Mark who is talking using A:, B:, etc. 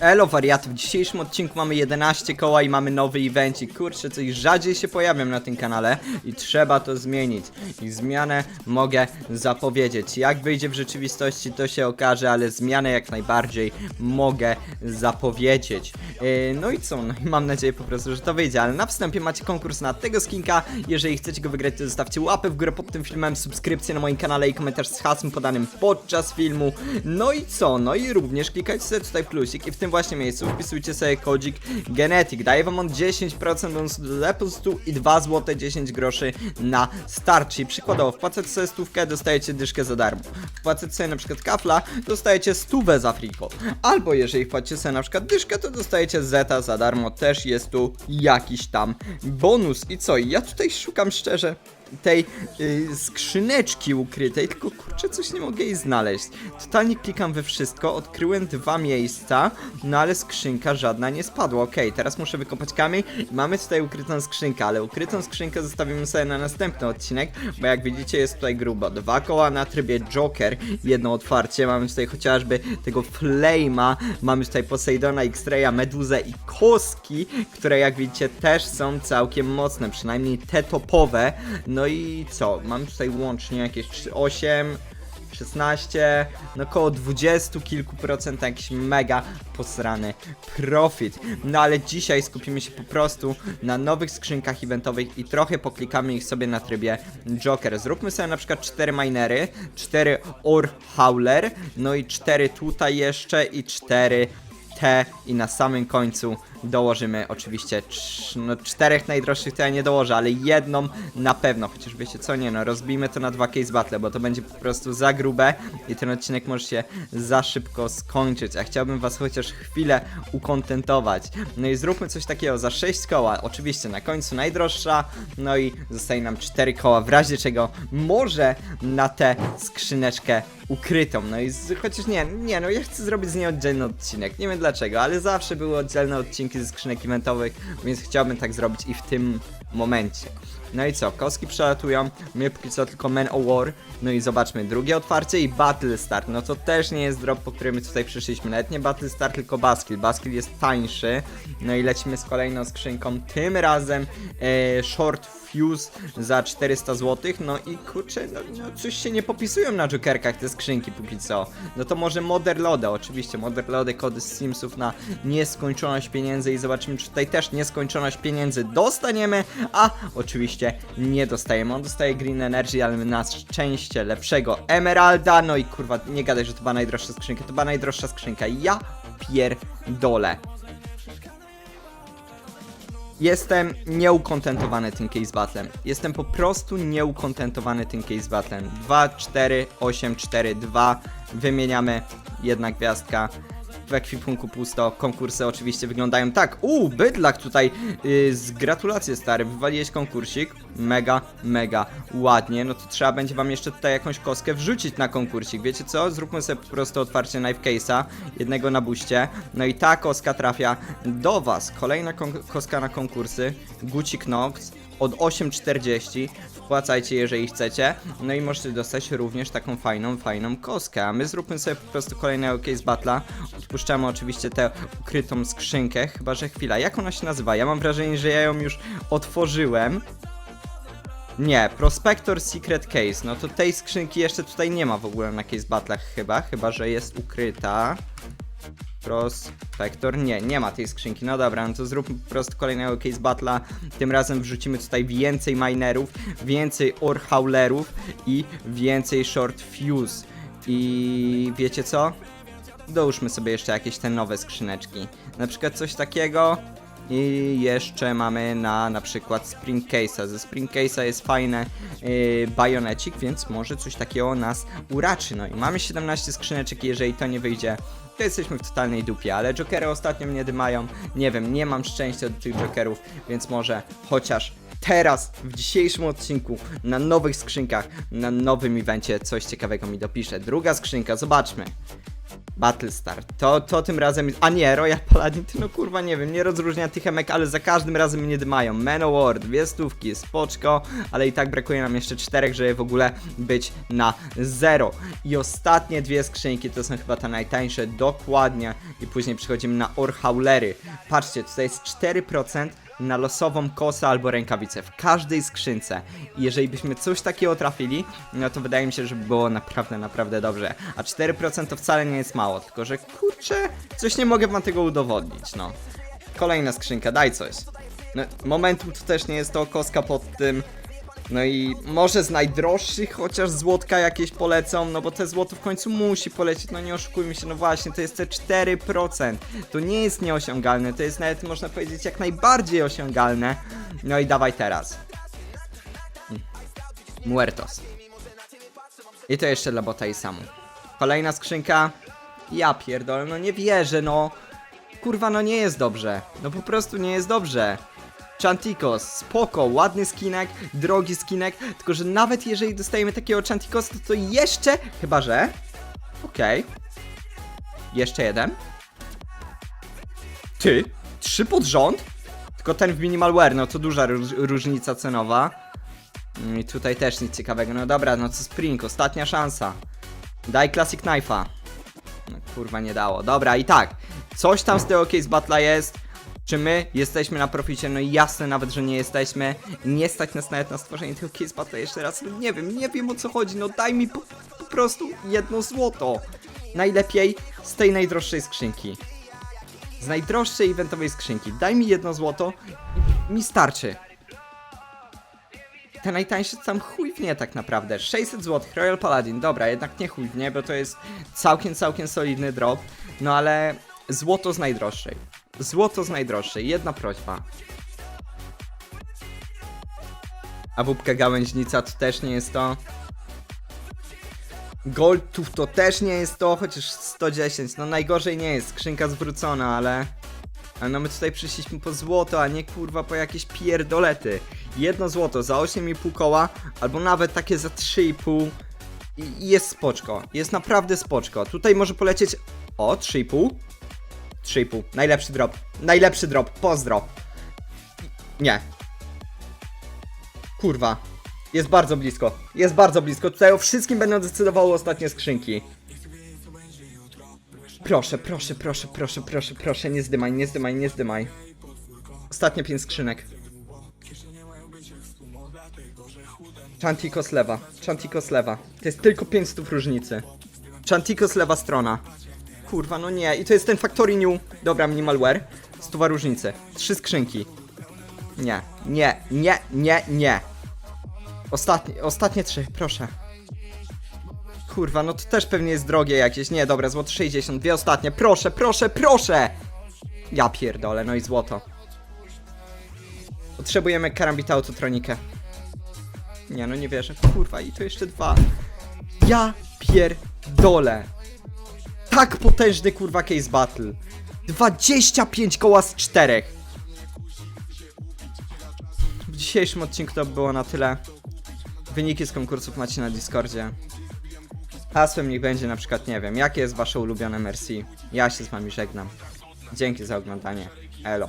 A: Elo wariaty, w dzisiejszym odcinku mamy 11 koła i mamy nowy evencik. Kurczę, coś rzadziej się pojawiam na tym kanale i trzeba to zmienić. I zmianę mogę zapowiedzieć. Jak wyjdzie w rzeczywistości to się okaże, ale zmianę jak najbardziej mogę zapowiedzieć. Yy, no i co, no i mam nadzieję po prostu, że to wyjdzie, ale na wstępie macie konkurs na tego skinka. Jeżeli chcecie go wygrać, to zostawcie łapę w górę pod tym filmem, subskrypcję na moim kanale i komentarz z hasłem podanym podczas filmu. No i co? No i również klikajcie sobie tutaj plusik i w tym właśnie miejscu wpisujcie sobie kodzik Genetic. Daje wam on 10% bonusu do depozytu i 2 zł 10 groszy na start. Czyli przykładowo wpłacacie sobie stówkę, dostajecie dyszkę za darmo. Wpłacacie sobie na przykład kafla, dostajecie stówę za friko. Albo jeżeli wpłacicie sobie na przykład dyszkę, to dostajecie zeta za darmo. Też jest tu jakiś tam bonus. I co? Ja tutaj szukam szczerze tej y, skrzyneczki ukrytej, tylko kurczę, coś nie mogę jej znaleźć. Totalnie klikam we wszystko, odkryłem dwa miejsca, no ale skrzynka żadna nie spadła. Okej, teraz muszę wykopać kamień mamy tutaj ukrytą skrzynkę, ale ukrytą skrzynkę zostawimy sobie na następny odcinek, bo jak widzicie jest tutaj grubo. Dwa koła na trybie Joker, jedno otwarcie, mamy tutaj chociażby tego Flame'a, mamy tutaj Poseidona, X-Raya, Meduzę i Koski, które jak widzicie też są całkiem mocne, przynajmniej te topowe. No i co? Mam tutaj łącznie jakieś 3, 8, 16, no około 20 kilku procent jakiś mega posrany profit. No ale dzisiaj skupimy się po prostu na nowych skrzynkach eventowych i trochę poklikamy ich sobie na trybie Joker. Zróbmy sobie na przykład 4 minery, 4 Or Howler, no i 4 tutaj jeszcze i 4 T i na samym końcu dołożymy oczywiście cz- no, czterech najdroższych to ja nie dołożę, ale jedną na pewno, chociaż wiecie co, nie no, rozbijmy to na dwa case battle, bo to będzie po prostu za grube i ten odcinek może się za szybko skończyć, a chciałbym was chociaż chwilę ukontentować. No i zróbmy coś takiego za 6 koła, oczywiście na końcu najdroższa, no i zostaje nam 4 koła, w razie czego może na tę skrzyneczkę ukrytą, no i z, chociaż nie, nie, no ja chcę zrobić z niej oddzielny odcinek, nie wiem dlaczego, ale zawsze były oddzielne odcinki ze skrzynek eventowych, więc chciałbym tak zrobić i w tym momencie. No i co, kostki przelatują, mnie póki co tylko Man o War, no i zobaczmy, drugie otwarcie i Battle Start, no to też nie jest drop, po którym my tutaj przyszliśmy, nawet nie Battle Start, tylko Baskill, Baskill jest tańszy, no i lecimy z kolejną skrzynką, tym razem e, Short Fuse za 400 zł, no i kurczę, no, no coś się nie popisują na jokerkach te skrzynki póki co. No to może Modern Lode, oczywiście, Modern Lode, kody z Simsów na nieskończoność pieniędzy i zobaczymy, czy tutaj też nieskończoność pieniędzy dostaniemy, a oczywiście nie dostajemy. On dostaje Green Energy, ale na szczęście lepszego Emeralda, no i kurwa, nie gadaj, że to była najdroższa skrzynka, to była najdroższa skrzynka, ja pierdolę. Jestem nieukontentowany tym case battlem. Jestem po prostu nieukontentowany tym case battlem. 2, 4, 8, 4, 2. Wymieniamy. Jedna gwiazdka. W ekwipunku pusto. Konkursy oczywiście wyglądają tak. Uuu, bydlak tutaj. Yy, z gratulacje stary. Wywaliłeś konkursik. Mega, mega ładnie. No to trzeba będzie wam jeszcze tutaj jakąś kostkę wrzucić na konkursik. Wiecie co? Zróbmy sobie po prostu otwarcie knife case'a. Jednego na buście. No i ta kostka trafia do was. Kolejna kostka na konkursy. Gucci Knox od 8,40. Wpłacajcie, jeżeli chcecie. No i możecie dostać również taką fajną, fajną kostkę. A my zróbmy sobie po prostu kolejnego case battle'a. Odpuszczamy oczywiście tę ukrytą skrzynkę. Chyba, że chwila. Jak ona się nazywa? Ja mam wrażenie, że ja ją już otworzyłem. Nie, Prospector Secret Case. No to tej skrzynki jeszcze tutaj nie ma w ogóle na case battlach chyba. Chyba, że jest ukryta. Prospector, nie, nie ma tej skrzynki. No dobra, no to zróbmy po prostu kolejnego case battle'a. Tym razem wrzucimy tutaj więcej minerów, więcej orhaulerów i więcej short fuse. I wiecie co? Dołóżmy sobie jeszcze jakieś te nowe skrzyneczki. Na przykład coś takiego. I jeszcze mamy na na przykład Spring Case'a. Ze Spring Case'a jest fajne yy, bajonecik, więc może coś takiego nas uraczy. No i mamy 17 skrzyneczek jeżeli to nie wyjdzie, to jesteśmy w totalnej dupie, ale jokery ostatnio mnie dymają. Nie wiem, nie mam szczęścia do tych jokerów, więc może chociaż teraz, w dzisiejszym odcinku, na nowych skrzynkach, na nowym evencie coś ciekawego mi dopisze. Druga skrzynka, zobaczmy. Battlestar. To, to tym razem. A nie, Royal Paladin, no kurwa nie wiem, nie rozróżnia tych emek, ale za każdym razem mnie dymają. Manowar, dwie stówki, spoczko, ale i tak brakuje nam jeszcze czterech, żeby w ogóle być na zero. I ostatnie dwie skrzynki to są chyba te najtańsze, dokładnie. I później przechodzimy na Orhaulery. Patrzcie, tutaj jest 4% na losową kosę albo rękawicę w każdej skrzynce. I jeżeli byśmy coś takiego trafili, no to wydaje mi się, że by było naprawdę, naprawdę dobrze. A 4% to wcale nie jest mało, tylko że kurczę, coś nie mogę wam tego udowodnić, no. Kolejna skrzynka, daj coś. No, momentum to też nie jest to koska pod tym. No i może z najdroższych chociaż złotka jakieś polecą, no bo te złoto w końcu musi polecieć, no nie oszukujmy się, no właśnie, to jest te 4%. To nie jest nieosiągalne, to jest nawet można powiedzieć jak najbardziej osiągalne. No i dawaj teraz. Mm. Muertos. I to jeszcze dla bota i samu. Kolejna skrzynka. Ja pierdolę, no nie wierzę, no. Kurwa, no nie jest dobrze. No po prostu nie jest dobrze. Chantikos, spoko, ładny skinek, drogi skinek, tylko że nawet jeżeli dostajemy takiego Chantikos, to, to jeszcze, chyba że, okej, jeszcze jeden, ty, trzy pod rząd, tylko ten w minimalware, no to duża róż różnica cenowa, Mm, i tutaj też nic ciekawego, no dobra, no co Spring, ostatnia szansa, daj Classic Knife'a, no kurwa nie dało, dobra i tak, coś tam z tego case battle'a jest, czy my jesteśmy na proficie? No jasne nawet, że nie jesteśmy. Nie stać nas nawet na stworzenie tego case battle'a jeszcze raz. No nie wiem, nie wiem o co chodzi. No daj mi po, po prostu jedno złoto. Najlepiej z tej najdroższej skrzynki. Z najdroższej eventowej skrzynki. Daj mi jedno złoto i mi starczy. Te najtańsze tam chuj w nie tak naprawdę. 600 zł, Royal Paladin. Dobra, jednak nie chuj w nie, bo to jest całkiem, całkiem solidny drop. No ale złoto z najdroższej. Złoto z najdroższej. Jedna prośba. A bubka gałęźnica to też nie jest to. Goldów to też nie jest to, chociaż 110. No najgorzej nie jest. Skrzynka zwrócona, ale... Ale no my tutaj przyszliśmy po złoto, a nie kurwa po jakieś pierdolety. Jedno złoto za 8,5 koła, albo nawet takie za 3,5 i i jest spoczko. Jest naprawdę spoczko. Tutaj może polecieć... O, 3,5? 3,5. Najlepszy drop. Najlepszy drop. Pozdro. Nie. Kurwa. Jest bardzo blisko. Jest bardzo blisko. Tutaj o wszystkim będą decydowały ostatnie skrzynki. Proszę, proszę, proszę, proszę, proszę, proszę, nie zdymaj, nie zdymaj, nie zdymaj. Ostatnie pięć skrzynek. Chantiko z lewa, Chantiko z lewa. To jest tylko 5 stów różnicy. Chantiko z lewa strona. Kurwa, no nie. I to jest ten Factory New. Dobra, minimalware. Stuwa różnicy. Trzy skrzynki. Nie, nie, nie, nie, nie. Ostatnie, ostatnie trzy, proszę. Kurwa, no to też pewnie jest drogie jakieś. Nie, dobra, złoto 60. Dwie ostatnie. Proszę, proszę, proszę! Ja pierdolę, no i złoto. Potrzebujemy karambita autotronikę. Nie, no nie wierzę. Kurwa, i to jeszcze dwa. Ja pierdolę. Tak potężny kurwa case battle. 25 koła z czterech. W dzisiejszym odcinku to było na tyle. Wyniki z konkursów macie na Discordzie. Hasłem niech będzie na przykład, nie wiem, jakie jest wasze ulubione Merci. Ja się z wami żegnam. Dzięki za oglądanie. Elo.